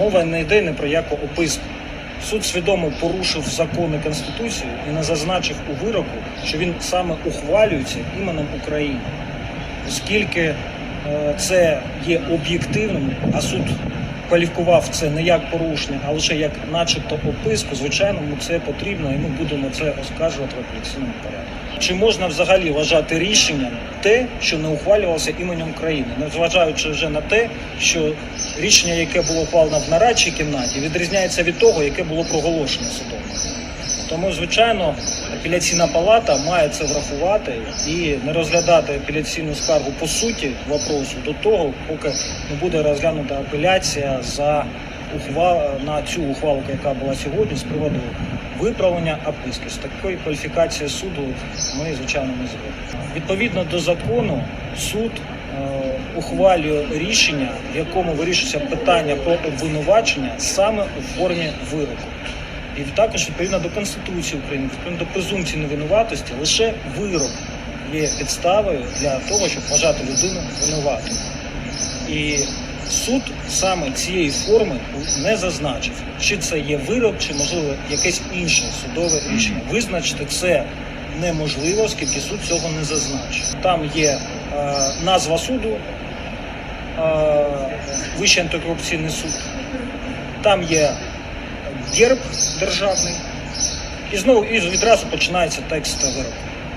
мова не йде не про яку описку. Суд свідомо порушив закони Конституції і не зазначив у вироку, що він саме ухвалюється іменем України. Оскільки е, це є об'єктивним, а суд кваліфікував це не як порушення, а лише як начебто описку, звичайно, йому це потрібно, і ми будемо це оскаржувати в апеляційному порядку. Чи можна взагалі вважати рішенням те, що не ухвалювалося іменем країни, незважаючи вже на те, що рішення, яке було ухвалено в нарадчій кімнаті, відрізняється від того, яке було проголошено судом. Тому, звичайно, апеляційна палата має це врахувати і не розглядати апеляційну скаргу по суті вопросу до того, поки не буде розглянута апеляція за ухвал на цю ухвалу, яка була сьогодні, з приводу виправлення описки. З такої кваліфікації суду ми, звичайно, не згодні. Відповідно до закону, суд е, ухвалює рішення, в якому вирішується питання про обвинувачення саме у формі вироку. І також відповідно до Конституції України, відповідно до презумпції невинуватості, лише вирок є підставою для того, щоб вважати людину винуватою. І суд саме цієї форми не зазначив, чи це є вирок, чи можливо якесь інше судове рішення. Визначити це неможливо, оскільки суд цього не зазначив. Там є е, назва суду, е, Вищий антикорупційний суд, там є герб державний, і знову і відразу починається текст вироку.